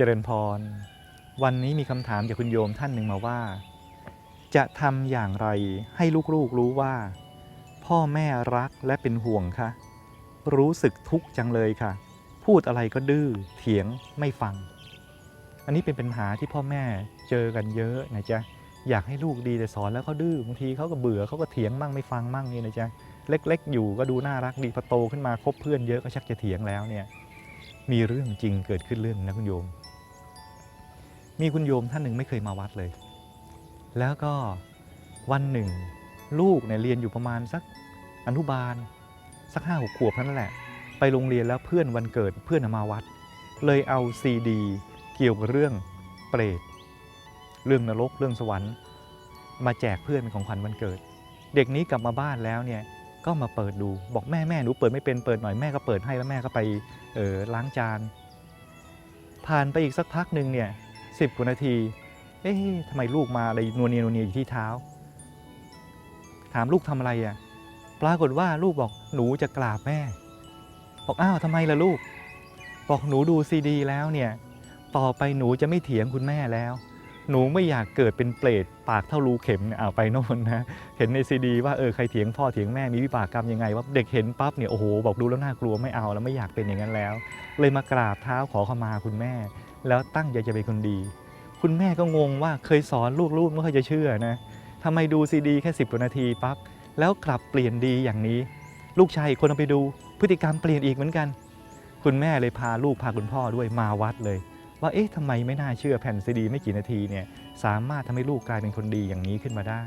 เจริญพร วันนี้มีคำถามจากคุณโยมท่านหนึ่งมาว่า จะทำอย่างไรให้ลูกๆรู้ว่า พ่อแม่รักและเป็นห่วงคะรู้สึกทุกข์จังเลยค่ะ พูดอะไรก็ดื้อเถียงไม่ฟัง อันนี้เป็นปัญหาที่พ่อแม่เจอกันเยอะนะจ๊ะอยากให้ลูกดีแต่สอนแล้วเขาดื้อบางทีเขาก็เบื่อเขาก็เถียงมั่งไม่ฟังมั่งนี่นะจ๊ะเล็ก ๆ อยู่ก็ดูน่ารักดีพอโตขึ้นมาคบเพื่อนเยอะก็ชักจะเถียงแล้วเนี่ยมีเรื่องจริงเกิดขึ้นเรื่องนะคุณโยม มีคุณโยมท่านหนึ่งไม่เคยมาวัดเลย แล้วก็วันหนึ่ง ลูกเนี่ยเรียนอยู่ประมาณสักอนุบาล สักห้าหกขวบเท่านั้นแหละ ไปโรงเรียนแล้วเพื่อนวันเกิดเพื่อนมาวัด เลยเอาซีดี เกี่ยวกับเรื่องเปรตเรื่องนรกเรื่องสวรรค์ มาแจกเพื่อนเป็นของขวัญวันเกิด เด็กนี้กลับมาบ้านแล้วเนี่ยก็มาเปิดดูบอกแม่แม่หนูเปิดไม่เป็นเปิดหน่อยแม่ก็เปิดให้แล้วแม่ก็ไปเออล้างจานผ่านไปอีกสักพักหนึ่งเนี่ย สิบกว่านาที เอ๊ะทำไมลูกมาอะไรนวเนียนวเนียอยู่ที่เท้า ถามลูกทำอะไรอะ ปรากฏว่าลูกบอกหนูจะกราบแม่ บอกอ้าวทำไมล่ะลูก บอกหนูดูซีดีแล้วเนี่ย ต่อไปหนูจะไม่เถียงคุณแม่แล้ว หนูไม่อยากเกิดเป็นเปรตปากเท่ารูเข็มเนี่ยเอาไปโน่นนะ เห็นในซีดีว่าเออใครเถียงพ่อเถียงแม่มีวิบากกรรมยังไงว่าเด็กเห็นปั๊บเนี่ยโอ้โหบอกดูแล้วน่ากลัวไม่เอาแล้วไม่อยากเป็นอย่างนั้นแล้ว เลยมากราบเท้าขอขมาคุณแม่ แล้วตั้งใจจะเป็นคนดี คุณแม่ก็งงว่าเคยสอนลูกๆไม่ค่อยจะเชื่อนะทำไมดูซีดีแค่สิบกว่านาทีปั๊บแล้วกลับเปลี่ยนดีอย่างนี้ ลูกชายคนเอาไปดู พฤติกรรมเปลี่ยนอีกเหมือนกัน คุณแม่เลยพาลูกพาคุณพ่อด้วยมาวัดเลย ว่าเอ๊ะทำไมไม่น่าเชื่อแผ่นซีดี ไม่กี่นาทีเนี่ยสามารถทำให้ลูกกลายเป็นคนดีอย่างนี้ขึ้นมาได้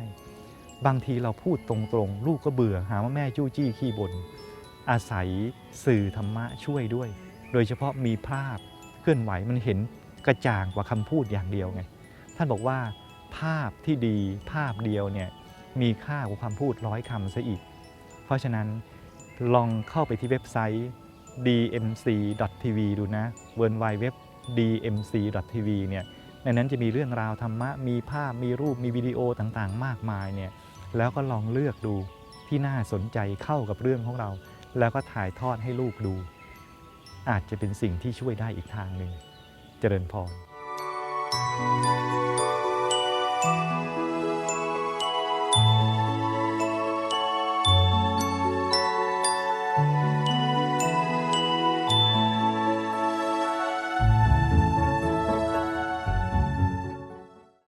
บางทีเราพูดตรงๆ ลูกก็เบื่อหาว่าแม่จู้จี้ขี้บน่นอาศัยสื่อธรรมะช่วยด้วย โดยเฉพาะมีภาพ เคลื่อนไหวมันเห็นกระจ่างกว่าคำพูดอย่างเดียวไงท่านบอกว่าภาพที่ดีภาพเดียวเนี่ยมีค่ากว่าคำพูดร้อยคำซะอีก เพราะฉะนั้นลองเข้าไปที่เว็บไซต์ dmc.tv ดูนะ w w w dmc.tv เนี่ยในนั้นจะมีเรื่องราวธรรมะ มีภาพมีรูปมีวิดีโอต่างๆ มากมายเนี่ยแล้วก็ลองเลือกดูที่น่าสนใจเข้ากับเรื่องของเรา แล้วก็ถ่ายทอดให้ลูกดู อาจจะเป็นสิ่งที่ช่วยได้อีกทางหนึ่งเจริญพร